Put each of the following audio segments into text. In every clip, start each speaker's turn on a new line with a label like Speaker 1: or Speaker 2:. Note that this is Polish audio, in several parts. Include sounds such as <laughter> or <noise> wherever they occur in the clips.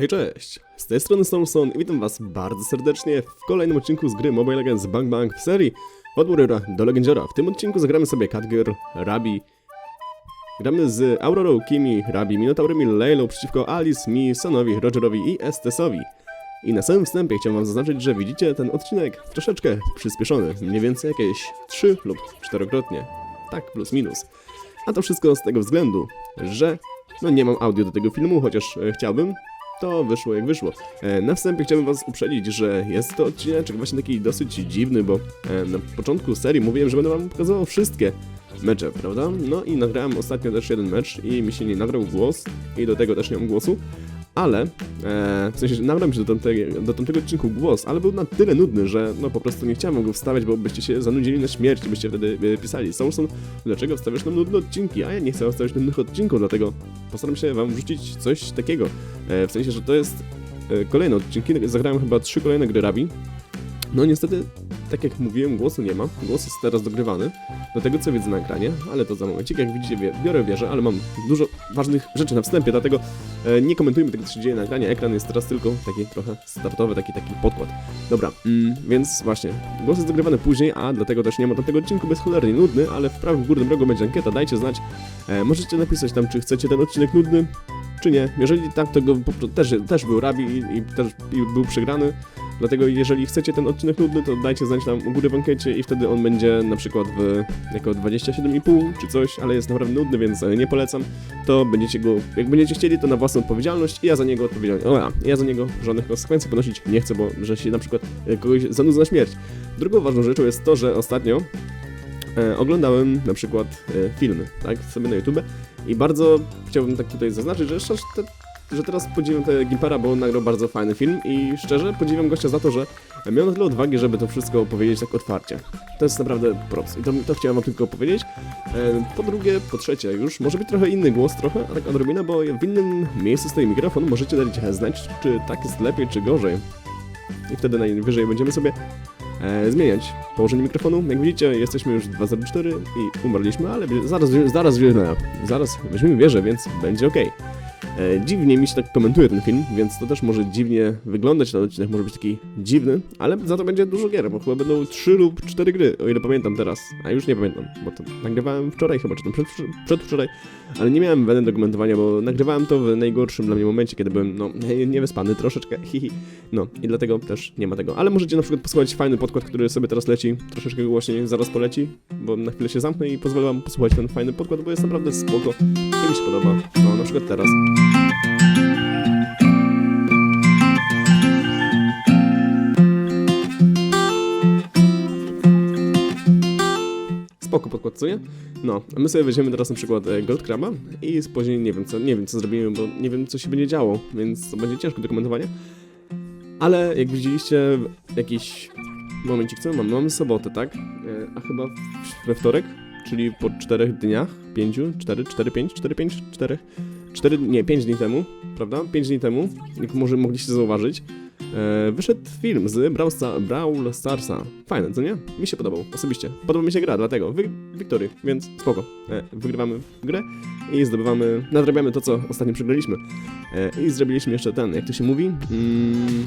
Speaker 1: Hej, cześć! Z tej strony Stormson i witam was bardzo serdecznie w kolejnym odcinku z gry Mobile Legends Bang Bang w serii Od Warriora do Legendziora. W tym odcinku zagramy sobie Catgirl, Rabi. Gramy z Aurorą, Kimi, Rabi, Minotaurem i Leilą przeciwko Alice, Mi, Sonowi, Rogerowi i Estesowi. I na samym wstępie chciałem wam zaznaczyć, że widzicie ten odcinek troszeczkę przyspieszony, mniej więcej jakieś 3 lub 4-krotnie. Tak, plus minus. A to wszystko z tego względu, że no nie mam audio do tego filmu, chociaż e, chciałbym, to wyszło jak wyszło. E, Na wstępie chciałbym was uprzedzić, że jest to odcinek właśnie taki dosyć dziwny, bo e, na początku serii mówiłem, że będę wam pokazywał wszystkie mecze, prawda? No i nagrałem ostatnio też jeden mecz i mi się nie nagrał głos i do tego też nie mam głosu. Ale, e, w sensie, mi się do tamtego, do tamtego odcinku głos, ale był na tyle nudny, że no po prostu nie chciałem go wstawiać, bo byście się zanudzili na śmierć, byście wtedy e, pisali. Samson, dlaczego wstawiasz nam nudne odcinki? A ja nie chcę wstawiać nudnych odcinków, dlatego postaram się wam wrzucić coś takiego. E, w sensie, że to jest e, kolejne odcinki, zagrałem chyba trzy kolejne gry Rabi. No niestety, tak jak mówiłem, głosu nie ma. Głos jest teraz dogrywany do tego, co widzę na ekranie, ale to za momencik. Jak widzicie, biorę wieżę, ale mam dużo ważnych rzeczy na wstępie, dlatego e, nie komentujmy tego, co się dzieje na ekranie. Ekran jest teraz tylko taki trochę startowy, taki taki podkład. Dobra, mm, więc właśnie, głos jest dogrywany później, a dlatego też nie ma tamtego odcinku bez cholernie nudny, ale w prawym górnym rogu będzie ankieta, dajcie znać. E, możecie napisać tam, czy chcecie ten odcinek nudny, czy nie. Jeżeli tak, to go też, też był Rabi i, i też i był przegrany. Dlatego jeżeli chcecie ten odcinek nudny, to dajcie znać tam u góry w ankiecie i wtedy on będzie na przykład w jako 27,5 czy coś, ale jest naprawdę nudny, więc e, nie polecam. To będziecie go, jak będziecie chcieli, to na własną odpowiedzialność i ja za niego odpowiedzialność. O, ja, ja za niego żadnych konsekwencji ponosić nie chcę, bo że się na przykład e, kogoś zanudzę na śmierć. Drugą ważną rzeczą jest to, że ostatnio e, oglądałem na przykład e, filmy, tak, sobie na YouTube i bardzo chciałbym tak tutaj zaznaczyć, że, że teraz podziwiam te Gimpera, bo on nagrał bardzo fajny film i szczerze podziwiam gościa za to, że miał na tyle odwagi, żeby to wszystko powiedzieć tak otwarcie. To jest naprawdę props i to, to chciałem wam tylko powiedzieć. E, Po drugie, po trzecie już, może być trochę inny głos, trochę, a tak odrobinę, bo w innym miejscu stoi mikrofon, możecie dać znać, czy tak jest lepiej, czy gorzej. I wtedy najwyżej będziemy sobie e, zmieniać położenie mikrofonu. Jak widzicie, jesteśmy już 2.04 i umarliśmy, ale zaraz, zaraz, zaraz, zaraz weźmiemy wieżę, więc będzie ok. E, dziwnie mi się tak komentuje ten film, więc to też może dziwnie wyglądać, ten odcinek może być taki dziwny, ale za to będzie dużo gier, bo chyba będą 3 lub 4 gry, o ile pamiętam teraz, a już nie pamiętam, bo to nagrywałem wczoraj chyba, czy tam przed, przedwczoraj, ale nie miałem weny do komentowania, bo nagrywałem to w najgorszym dla mnie momencie, kiedy byłem, no, <laughs> niewyspany troszeczkę, <laughs> hihi, no i dlatego też nie ma tego, ale możecie na przykład posłuchać fajny podkład, który sobie teraz leci, troszeczkę głośniej, zaraz poleci, bo na chwilę się zamknę i pozwolę wam posłuchać ten fajny podkład, bo jest naprawdę spoko i mi się podoba, no na przykład teraz. Spoko podkład, co nie? No, a my sobie weźmiemy teraz na przykład e, Gold Craba i później nie wiem co, nie wiem co zrobimy, bo nie wiem co się będzie działo, więc to będzie ciężko do komentowania. Ale jak widzieliście jakiś momencik, co mamy? Mamy sobotę, tak? E, A chyba we wtorek, czyli po czterech dniach, pięciu, cztery, cztery, pięć, cztery, pięć, czterech, cztery, nie, pięć dni temu, prawda? Pięć dni temu, jak może mogliście zauważyć, e, wyszedł film z Brawl, Sta- Brawl Starsa. Fajne, co nie? Mi się podobał, osobiście. Podoba mi się gra, dlatego wy Wiktory, więc spoko. E, wygrywamy grę i zdobywamy, nadrabiamy to, co ostatnio przegraliśmy. E, I zrobiliśmy jeszcze ten, jak to się mówi? Mm,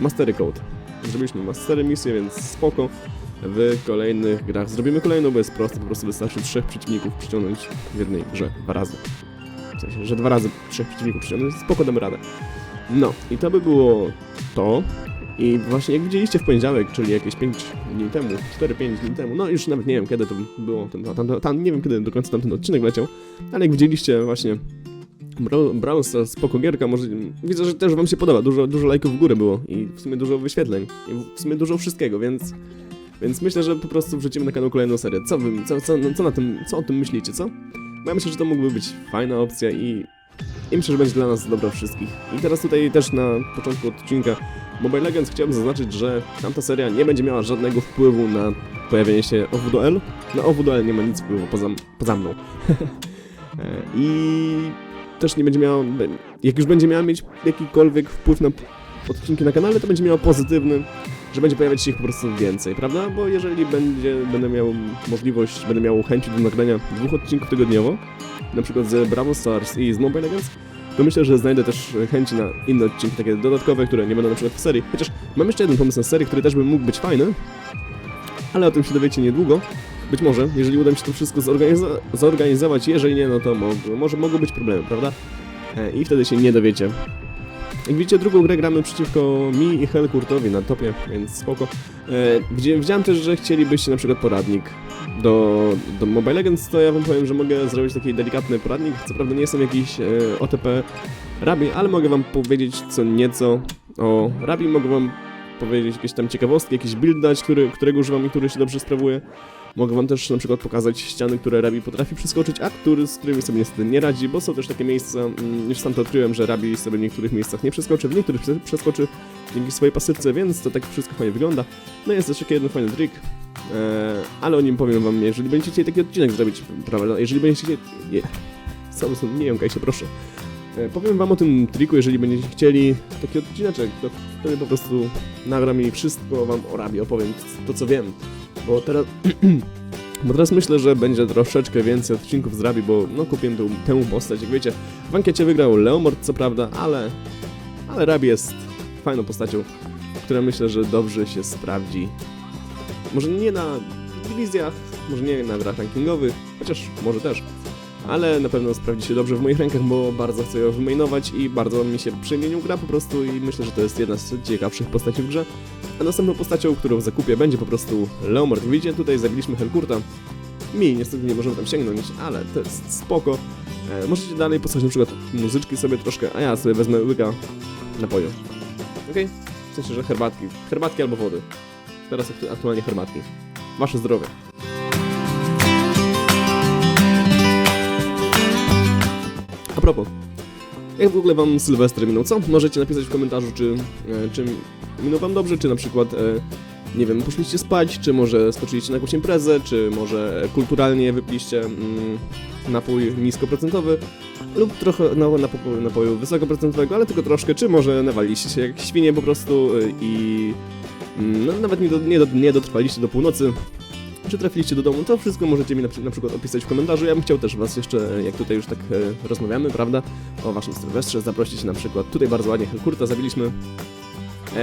Speaker 1: Mastery Code. Zrobiliśmy mastery misję, więc spoko. W kolejnych grach zrobimy kolejną, bo jest proste, po prostu wystarczy trzech przeciwników przyciągnąć w jednej grze dwa razy. W sensie, że dwa razy trzech przeciwników przyciągnąć, spoko damy radę. No, i to by było to. I właśnie jak widzieliście w poniedziałek, czyli jakieś 5 dni temu, 4-5 dni temu, no już nawet nie wiem kiedy to było, ten, tam, tam, nie wiem kiedy do końca tam ten odcinek leciał, ale jak widzieliście właśnie Bra- Brawl Stars, spoko gierka, może widzę, że też wam się podoba, dużo, dużo lajków w górę było i w sumie dużo wyświetleń i w sumie dużo wszystkiego, więc więc myślę, że po prostu wrzucimy na kanał kolejną serię. Co wy, co, co, co na tym, co o tym myślicie, co? Ja myślę, że to mógłby być fajna opcja i, i myślę, że będzie dla nas dobra wszystkich. I teraz tutaj też na początku odcinka Mobile Legends chciałbym zaznaczyć, że tamta seria nie będzie miała żadnego wpływu na pojawienie się OWDL. Na OWDL nie ma nic wpływu poza, poza mną. <laughs> I też nie będzie miała, jak już będzie miała mieć jakikolwiek wpływ na odcinki na kanale, to będzie miała pozytywny, że będzie pojawiać się ich po prostu więcej, prawda? Bo jeżeli będzie, będę miał możliwość, będę miał chęć do nagrania dwóch odcinków tygodniowo, na przykład z Bravo Stars i z Mobile Legends, to myślę, że znajdę też chęci na inne odcinki takie dodatkowe, które nie będą na przykład w serii. Chociaż mam jeszcze jeden pomysł na serię, który też by mógł być fajny, ale o tym się dowiecie niedługo. Być może, jeżeli uda mi się to wszystko zorganizo- zorganizować, jeżeli nie, no to mo- może mogą być problemy, prawda? E, I wtedy się nie dowiecie. Jak widzicie, drugą grę gramy przeciwko mi i Helkurtowi na topie, więc spoko. E, gdzie, widziałem też, że chcielibyście na przykład poradnik do, do Mobile Legends, to ja wam powiem, że mogę zrobić taki delikatny poradnik. Co prawda nie jestem jakiś e, OTP Rabi, ale mogę wam powiedzieć co nieco o Rabi, mogę wam powiedzieć jakieś tam ciekawostki, jakiś build dać, który, którego używam i który się dobrze sprawuje. Mogę wam też na przykład pokazać ściany, które Rabi potrafi przeskoczyć, a który, z którymi sobie niestety nie radzi, bo są też takie miejsca, mm, już sam to odkryłem, że Rabi sobie w niektórych miejscach nie przeskoczy, w niektórych prze- przeskoczy dzięki swojej pasywce, więc to tak wszystko fajnie wygląda. No jest też taki jeden fajny trik, e, ale o nim powiem wam, jeżeli będziecie chcieli taki odcinek zrobić, prawda, jeżeli będziecie chcieli... Nie, Samson, nie jąkaj się, proszę. E, Powiem wam o tym triku, jeżeli będziecie chcieli taki odcineczek, to wtedy po prostu nagram i wszystko wam o Rabi opowiem, to co wiem. Bo teraz... <clears throat> Bo teraz myślę, że będzie troszeczkę więcej odcinków z Rabi, bo no kupiłem tę, tę postać. Jak wiecie, w ankiecie wygrał Leomord, co prawda, ale... Ale Rabi jest fajną postacią, która myślę, że dobrze się sprawdzi. Może nie na dywizjach, może nie na grach rankingowych, chociaż może też ale na pewno sprawdzi się dobrze w moich rękach, bo bardzo chcę ją wymainować i bardzo mi się przyjemnie gra po prostu i myślę, że to jest jedna z ciekawszych postaci w grze. A następną postacią, którą zakupię będzie po prostu Leomord. Widzicie, tutaj zabiliśmy Helkurta. Mi niestety nie możemy tam sięgnąć, ale to jest spoko. E, możecie dalej posłuchać na przykład muzyczki sobie troszkę, a ja sobie wezmę łyka napoju. Okej? W sensie, że herbatki. Herbatki albo wody. Teraz aktu- aktualnie herbatki. Wasze zdrowie. A propos, jak w ogóle wam Sylwester minął, co? Możecie napisać w komentarzu, czy, e, czy minął wam dobrze, czy na przykład, e, nie wiem, poszliście spać, czy może skoczyliście na jakąś imprezę, czy może kulturalnie wypiliście mm, napój niskoprocentowy, lub trochę no, napoju, napoju wysokoprocentowego, ale tylko troszkę, czy może nawaliliście się jak świnie po prostu e, i mm, no, nawet nie, do, nie, do, nie dotrwaliście do północy, czy trafiliście do domu, to wszystko możecie mi na, na przykład opisać w komentarzu. Ja bym chciał też was jeszcze, jak tutaj już tak e, rozmawiamy, prawda, o waszym Sylwestrze, zaprosić na przykład, tutaj bardzo ładnie Helkurta zabiliśmy.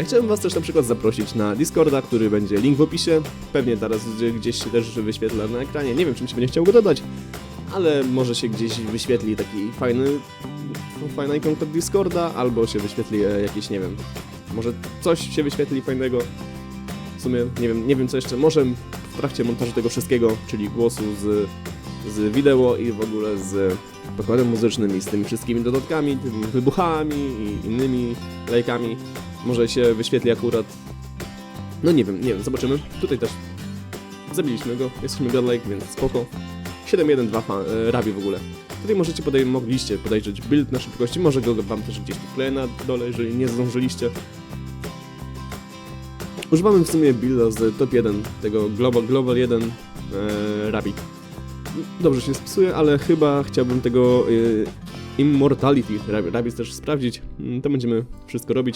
Speaker 1: Chciałbym was też na przykład zaprosić na Discorda, który będzie link w opisie. Pewnie teraz gdzie- gdzieś się też wyświetla na ekranie, nie wiem czym się będzie chciał go dodać, ale może się gdzieś wyświetli taki fajny, fajna ikonka Discorda, albo się wyświetli e, jakieś, nie wiem, może coś się wyświetli fajnego. W sumie nie wiem, nie wiem co jeszcze, może w trakcie montażu tego wszystkiego, czyli głosu z, z wideo i w ogóle z podkładem muzycznym i z tymi wszystkimi dodatkami, tymi wybuchami i innymi lajkami, może się wyświetli akurat. No nie wiem, nie wiem, zobaczymy. Tutaj też zabiliśmy go, jesteśmy godlike, więc spoko. 7.1.2 fan, e, rabi w ogóle. Tutaj możecie podej mogliście podejrzeć build na szybkości, może go wam też gdzieś wkleję na dole, jeżeli nie zdążyliście. Używamy w sumie builda z top 1, tego Global, Global 1 e, Rabbit. Dobrze się spisuje, ale chyba chciałbym tego e, Immortality Rab- Rabbit też sprawdzić. Mm, To będziemy wszystko robić.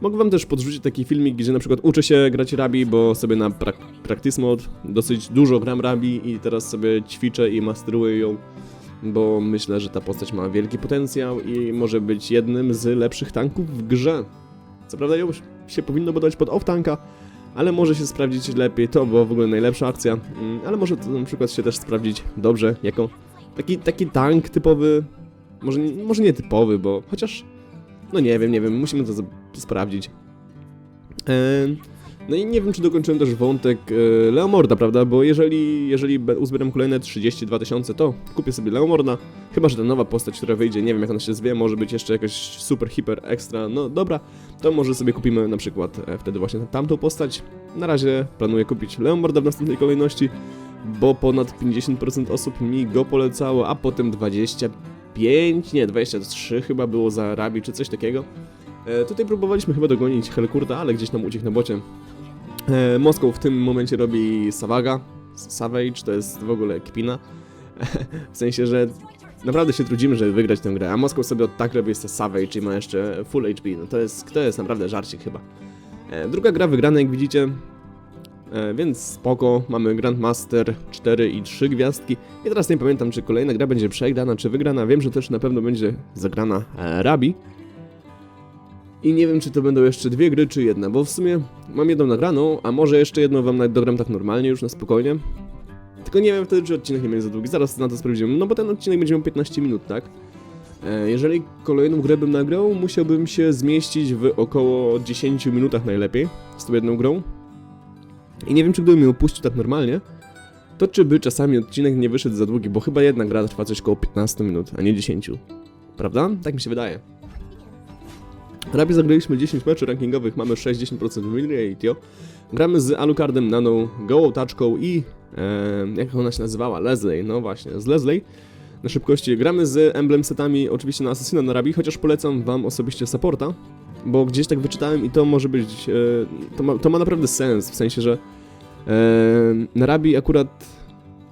Speaker 1: Mogę wam też podrzucić taki filmik, gdzie na przykład uczę się grać Rabi, bo sobie na prak practice mode dosyć dużo gram Rabi i teraz sobie ćwiczę i masteruję ją, bo myślę, że ta postać ma wielki potencjał i może być jednym z lepszych tanków w grze. Co prawda ją się powinno budować pod off-tanka, ale może się sprawdzić lepiej, to była w ogóle najlepsza akcja, mm, ale może to na przykład się też sprawdzić dobrze, jako taki, taki tank typowy, może, może nie typowy, bo chociaż, no nie wiem, nie wiem, musimy to sprawdzić. Ehm, no i nie wiem, czy dokończyłem też wątek e, Leomorda, prawda, bo jeżeli, jeżeli uzbieram kolejne 32 tysiące, to kupię sobie Leomorda, chyba, że ta nowa postać, która wyjdzie, nie wiem jak ona się zwie, może być jeszcze jakaś super, hiper, ekstra, no dobra, to może sobie kupimy na przykład e, wtedy właśnie tamtą postać. Na razie planuję kupić Leomorda w następnej kolejności, bo ponad 50% osób mi go polecało, a potem 25, nie, 23 chyba było za Arabii czy coś takiego. E, tutaj próbowaliśmy chyba dogonić Helkurta, ale gdzieś tam uciekł na bocie. E, Moskał w tym momencie robi Savaga. Savage to jest w ogóle kpina. <laughs> w sensie, że naprawdę się trudzimy, żeby wygrać tę grę, a Moskał sobie od tak robi jest Savage i ma jeszcze full HP. No to jest, to jest naprawdę żarcik chyba. E, druga gra wygrana, jak widzicie. e, więc spoko, mamy Grandmaster 4 i 3 gwiazdki. I teraz nie pamiętam, czy kolejna gra będzie przegrana, czy wygrana. Wiem, że też na pewno będzie zagrana e, Rabi. I nie wiem, czy to będą jeszcze dwie gry, czy jedna, bo w sumie mam jedną nagraną, a może jeszcze jedną wam nawet dogram tak normalnie, już na spokojnie. Tylko nie wiem wtedy, czy odcinek nie będzie za długi. Zaraz na to sprawdzimy. No bo ten odcinek będzie miał 15 minut, tak? E, Jeżeli kolejną grę bym nagrał, musiałbym się zmieścić w około 10 minutach najlepiej z tą jedną grą. I nie wiem, czy gdybym ją opuścił tak normalnie, to czy by czasami odcinek nie wyszedł za długi, bo chyba jedna gra trwa coś koło 15 minut, a nie 10. Prawda? Tak mi się wydaje. Rabi zagraliśmy 10 meczów rankingowych, mamy 60% win ratio. Gramy z Alucardem, Naną, gołą taczką i... E, jak ona się nazywała? Leslie, no właśnie, z Leslie na szybkości. Gramy z emblem setami oczywiście na Assassina na Rabi, chociaż polecam wam osobiście supporta, bo gdzieś tak wyczytałem i to może być, e, to, ma, to ma naprawdę sens, w sensie, że e, na Rabi akurat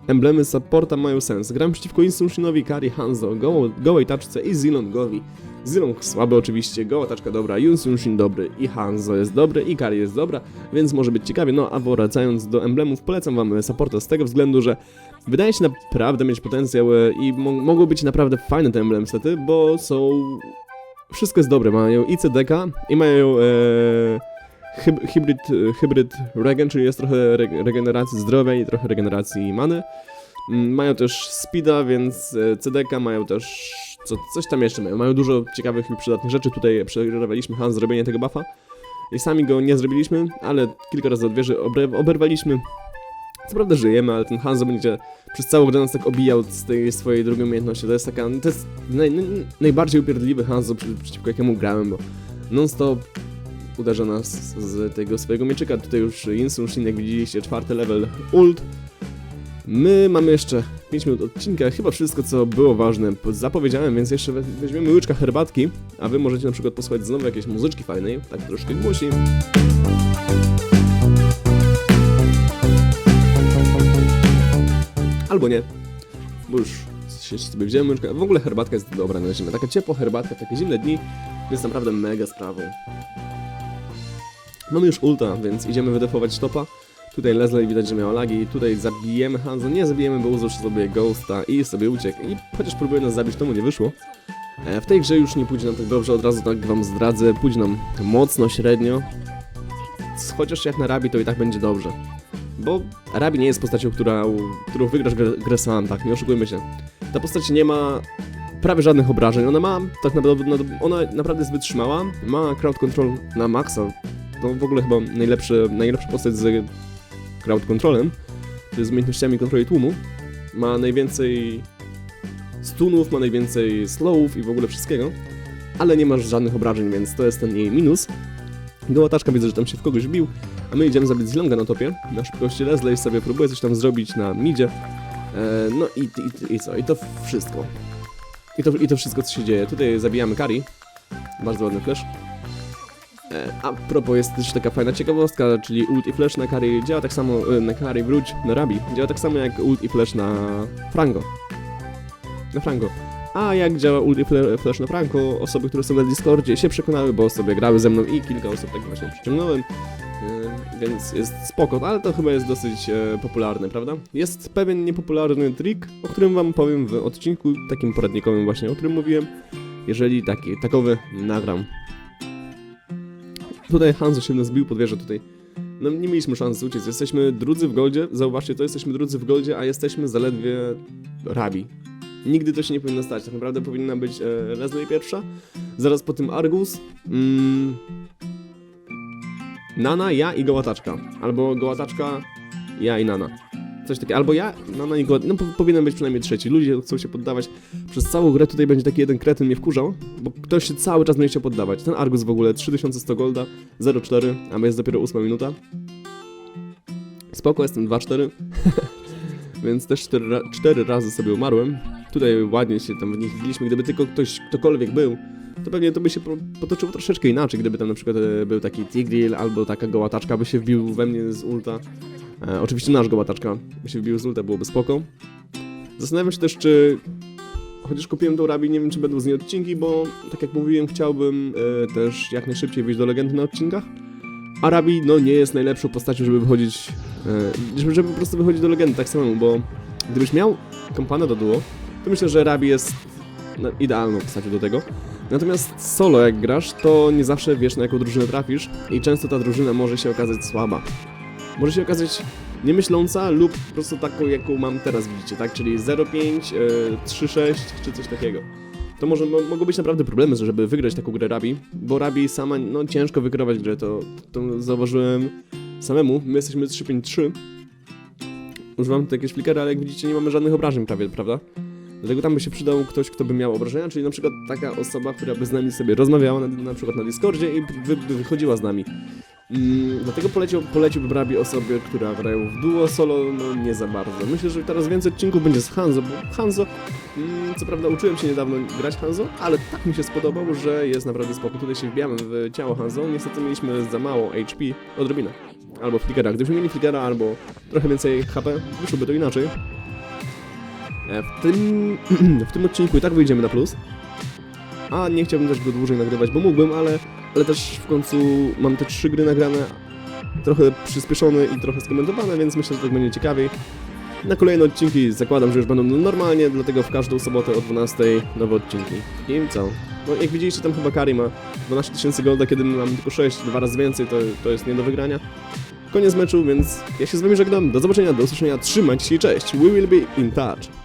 Speaker 1: emblemy supporta mają sens. Gram przeciwko Insushinowi, Kari, Hanzo, Go, Gołej Taczce i Zilongowi. Zilong słaby oczywiście, Goła Taczka dobra, Yunsushin dobry i Hanzo jest dobry i Kari jest dobra, więc może być ciekawie. No a wracając do emblemów, polecam wam supporta z tego względu, że wydaje się naprawdę mieć potencjał e, i mo mogą być naprawdę fajne te emblem sety, bo są... Wszystko jest dobre, mają i CDK i mają e... hyb hybryd, hybryd regen, czyli jest trochę re regeneracji zdrowia i trochę regeneracji many. Mm, Mają też speeda, więc e, CDK mają też co, coś tam jeszcze mają. Mają dużo ciekawych i przydatnych rzeczy. Tutaj przerwaliśmy Han zrobienie tego buffa. I sami go nie zrobiliśmy, ale kilka razy od wieży obre- oberwaliśmy. Co prawda żyjemy, ale ten Hanzo będzie przez całą grę nas tak obijał z tej swojej drugiej umiejętności. To jest taka, to jest naj, naj, najbardziej upierdliwy Hanzo, przeciwko jakiemu grałem, bo non-stop uderza nas z tego swojego mieczyka. Tutaj już Insunshin, jak widzieliście, czwarty level ult. My mamy jeszcze 5 minut odcinka, chyba wszystko co było ważne zapowiedziałem, więc jeszcze we- weźmiemy łyczka herbatki, a wy możecie na przykład posłuchać znowu jakiejś muzyczki fajnej, tak troszkę głosi. Albo nie, bo już się sobie wziąłem łyczkę. W ogóle herbatka jest dobra na zimę, taka ciepła herbatka, takie zimne dni jest naprawdę mega sprawą. Mamy już ulta, więc idziemy wydefować stopa. Tutaj Leslie widać, że miała lagi. Tutaj zabijemy Hanzo. Nie zabijemy, bo użył sobie Ghosta i sobie uciekł. I chociaż próbuje nas zabić, to mu nie wyszło. E, W tej grze już nie pójdzie nam tak dobrze, od razu tak wam zdradzę. Pójdzie nam mocno, średnio. Chociaż jak na Rabi, to i tak będzie dobrze. Bo Rabi nie jest postacią, która, którą wygrasz grę, grę sam, tak, nie oszukujmy się. Ta postać nie ma prawie żadnych obrażeń. Ona ma, tak naprawdę, ona naprawdę jest wytrzymała. Ma crowd control na maksa. To w ogóle chyba najlepszy, najlepsza postać z crowd controlem, czyli z umiejętnościami kontroli tłumu. Ma najwięcej stunów, ma najwięcej slowów i w ogóle wszystkiego, ale nie masz żadnych obrażeń, więc to jest ten jej minus. Gołataczka widzę, że tam się w kogoś bił, a my idziemy zabić Zilonga na topie. Na szybkości Leslie sobie próbuje coś tam zrobić na midzie. E, no i, i, i co? I to wszystko. I to, I to wszystko, co się dzieje. Tutaj zabijamy Kari. Bardzo ładny flash. E, A propos jest też taka fajna ciekawostka, czyli ult i flash na Kari działa tak samo, e, na Kari wróć, na Rabi, działa tak samo jak ult i flash na Frango. Na Frango. A jak działa ult i flash na Franco, osoby, które są na Discordzie się przekonały, bo sobie grały ze mną i kilka osób tak właśnie przyciągnąłem. E, Więc jest spoko, ale to chyba jest dosyć popularne, prawda? Jest pewien niepopularny trik, o którym wam powiem w odcinku takim poradnikowym właśnie, o którym mówiłem. Jeżeli taki, takowy nagram. Tutaj Hanzo się nas bił pod wieżę tutaj. No nie mieliśmy szans uciec. Jesteśmy drudzy w goldzie. Zauważcie, to jesteśmy drudzy w goldzie, a jesteśmy zaledwie rabi. Nigdy to się nie powinno stać. Tak naprawdę powinna być e, Leslie pierwsza. Zaraz po tym Argus. Mm, Nana, ja i Gołataczka. Albo Gołataczka, ja i Nana. Coś takiego. Albo ja, Nana i Gołataczka. No po, powinien być przynajmniej trzeci. Ludzie chcą się poddawać. Przez całą grę tutaj będzie taki jeden kretyn mnie wkurzał, bo ktoś się cały czas będzie chciał poddawać. Ten Argus w ogóle 3100 golda, 0,4, a my jest dopiero 8 minuta. Spoko, jestem 2,4. <laughs> Więc też 4, ra 4 razy sobie umarłem. Tutaj ładnie się tam w nich wbiliśmy. Gdyby tylko ktoś, ktokolwiek był, to pewnie to by się po- potoczyło troszeczkę inaczej. Gdyby tam na przykład e, był taki Tigreal albo taka gołataczka by się wbił we mnie z ulta. E, oczywiście nasz gołataczka by się wbił z ulta, byłoby spoko. Zastanawiam się też, czy chociaż kupiłem tą Rabi, nie wiem czy będą z niej odcinki, bo tak jak mówiłem, chciałbym e, też jak najszybciej wyjść do legendy na odcinkach. Arabi no nie jest najlepszą postacią, żeby wychodzić, e, żeby, żeby po prostu wychodzić do legendy tak samemu, bo gdybyś miał kompana do duo, to myślę, że Arabi jest no, idealną postacią do tego. Natomiast solo jak grasz, to nie zawsze wiesz na jaką drużynę trafisz i często ta drużyna może się okazać słaba. Może się okazać niemyśląca lub po prostu taką jaką mam teraz widzicie, tak? Czyli 0,5, e, 3,6 czy coś takiego. To może mo mogą być naprawdę problemy, żeby wygrać taką grę Rabi, bo Rabi sama, no ciężko wygrywać grę, to, to zauważyłem samemu. My jesteśmy 353. Używam tutaj jakieś flickery, ale jak widzicie nie mamy żadnych obrażeń prawie, prawda? Dlatego tam by się przydał ktoś, kto by miał obrażenia, czyli na przykład taka osoba, która by z nami sobie rozmawiała, na, na przykład na Discordzie i wy, by wychodziła z nami. Dlatego polecił, poleciłbym Rabi osobie, która grają w duo, solo, no nie za bardzo. Myślę, że teraz więcej odcinków będzie z Hanzo, bo Hanzo, mm, co prawda uczyłem się niedawno grać Hanzo, ale tak mi się spodobał, że jest naprawdę spoko. Tutaj się wbijamy w ciało Hanzo, niestety mieliśmy za mało HP, odrobinę. Albo flickera. Gdybyśmy mieli flickera albo trochę więcej HP, wyszłoby to inaczej. E, W tym, <clears throat> w tym odcinku i tak wyjdziemy na plus. A nie chciałbym też go dłużej nagrywać, bo mógłbym, ale, ale też w końcu mam te trzy gry nagrane, trochę przyspieszone i trochę skomentowane, więc myślę, że tak będzie ciekawiej. Na kolejne odcinki zakładam, że już będą normalnie, dlatego w każdą sobotę o 12 nowe odcinki. I co? No jak widzieliście, tam chyba Kari ma 12 tysięcy golda, kiedy my mamy tylko 6, dwa razy więcej, to, to jest nie do wygrania. Koniec meczu, więc ja się z wami żegnam. Do zobaczenia, do usłyszenia, trzymajcie się i cześć. We will be in touch.